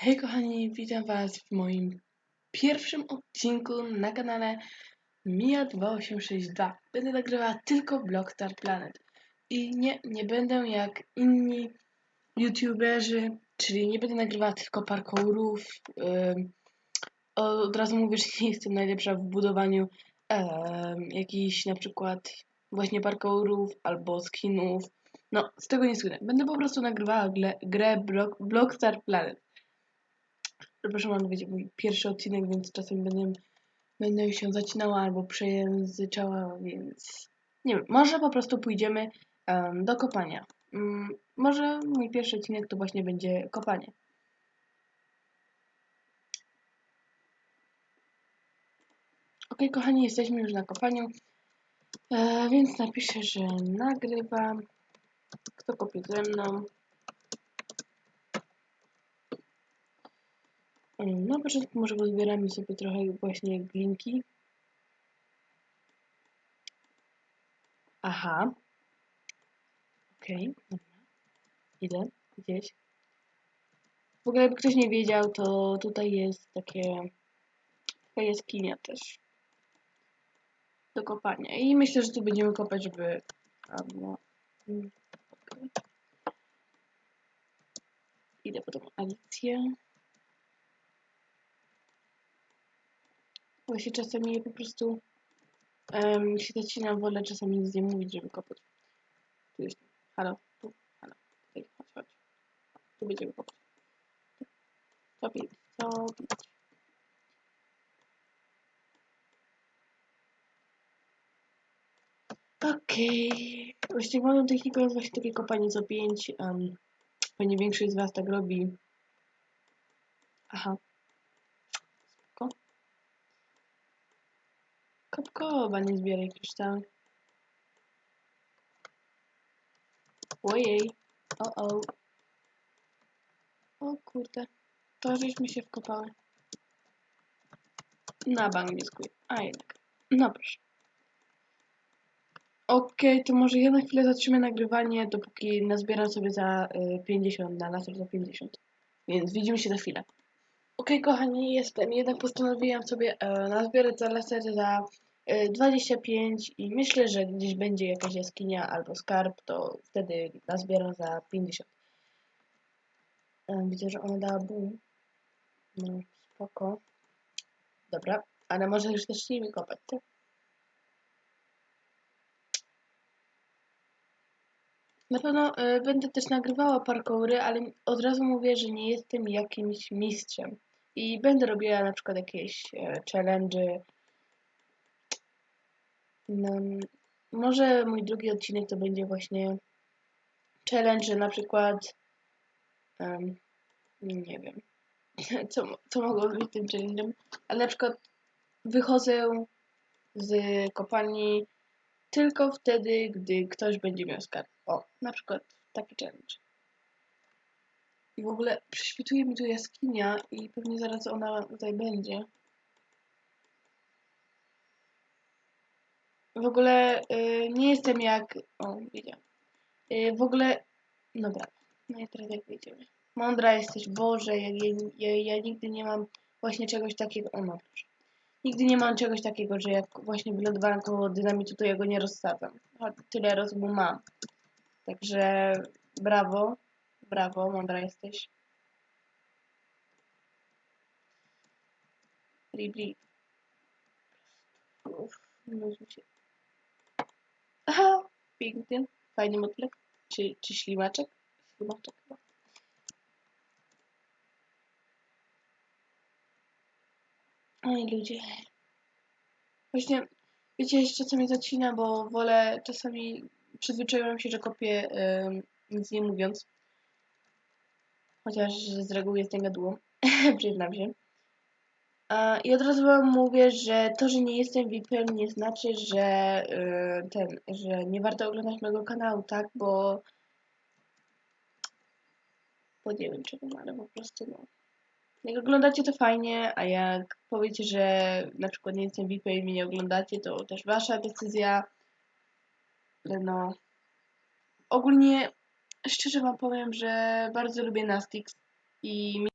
Hej kochani, witam was w moim pierwszym odcinku na kanale Mia2862. Będę nagrywała tylko Blockstar Planet. I nie, nie będę jak inni youtuberzy, czyli nie będę nagrywała tylko parkourów. Ym, od razu mówię, że nie jestem najlepsza w budowaniu um, jakichś na przykład właśnie parkourów albo skinów. No, z tego nie słynę. Będę po prostu nagrywała grę, grę Block, Blockstar Planet. Przepraszam, ale będzie mój pierwszy odcinek, więc czasem będę, będę się zacinała albo przejęzyczała, więc nie wiem, może po prostu pójdziemy em, do kopania. Mm, może mój pierwszy odcinek to właśnie będzie kopanie. Ok, kochani, jesteśmy już na kopaniu, e, więc napiszę, że nagrywam. Kto kopie ze mną? Na początku może pozbieramy sobie trochę właśnie glinki. Aha. Okej, dobra. Idę gdzieś. W ogóle jakby ktoś nie wiedział, to tutaj jest takie taka jaskinia też do kopania. I myślę, że tu będziemy kopać, żeby albo okej. Idę po tą Alicję. Właśnie czasami po prostu um, się zacinam, wolę czasami nic nie mówić, żeby kopać. Tu jest, halo, tu, halo, tutaj, chodź, chodź. Tu będziemy kopać. Co bić, co bić. Okej. Właściwie moją techniką jest właśnie takie kopanie co 5. Um, pewnie większość z Was tak robi. Aha. Spoko. Kopkowa, nie zbieraj kryształy. Ojej. O, o. O kurde. To żeśmy się wkopały. Na bank nie skuję. A jednak. No proszę. Okej, to może ja na chwilę zatrzymę nagrywanie, dopóki nazbieram sobie za y, 50, na laser za 50. Więc widzimy się za chwilę. Okej, kochani, jestem. Jednak postanowiłam sobie e, nazbierać za laser za 25 i myślę, że gdzieś będzie jakaś jaskinia albo skarb, to wtedy nazbieram za 50. E, widzę, że ona dała boom. No, spoko. Dobra, ale może już zacznijmy kopać, tak? Na pewno y, będę też nagrywała parkoury, ale od razu mówię, że nie jestem jakimś mistrzem. I będę robiła na przykład jakieś e, challenge. No, może mój drugi odcinek to będzie właśnie challenge, że na przykład em, nie wiem, co, co mogło być tym challenge'em, ale na przykład wychodzę z kopalni tylko wtedy, gdy ktoś będzie miał skarb. O, na przykład taki challenge. I w ogóle przyśwituje mi tu jaskinia i pewnie zaraz ona tutaj będzie. W ogóle y, nie jestem jak... O, widziałem. Y, w ogóle... Dobra, no i teraz jak wyjdziemy. Mądra jesteś, Boże, ja, ja, ja, nigdy nie mam właśnie czegoś takiego... O, no proszę. Nigdy nie mam czegoś takiego, że jak właśnie wylądowałem koło dynamitu, to ja go nie rozsadzam. A tyle rozumu mam. Także brawo, brawo, mądra jesteś. Ribli. Uff, nudził się. Piękny, fajny motylek. Czy, czy ślimaczek? Ślimaczek chyba. Oj, ludzie. Właśnie, wiecie, jeszcze co mnie zacina, bo wolę czasami przyzwyczaiłam się, że kopię ym, nic nie mówiąc. Chociaż z reguły jestem gadułą, przyznam się. I od razu wam mówię, że to, że nie jestem VIP-em nie znaczy, że y, ten, że nie warto oglądać mojego kanału, tak? Bo bo nie wiem czego, ale po prostu no. Jak oglądacie to fajnie, a jak powiecie, że na przykład nie jestem VIP i mnie nie oglądacie, to też wasza decyzja. No. Ogólnie szczerze wam powiem, że bardzo lubię Nastix i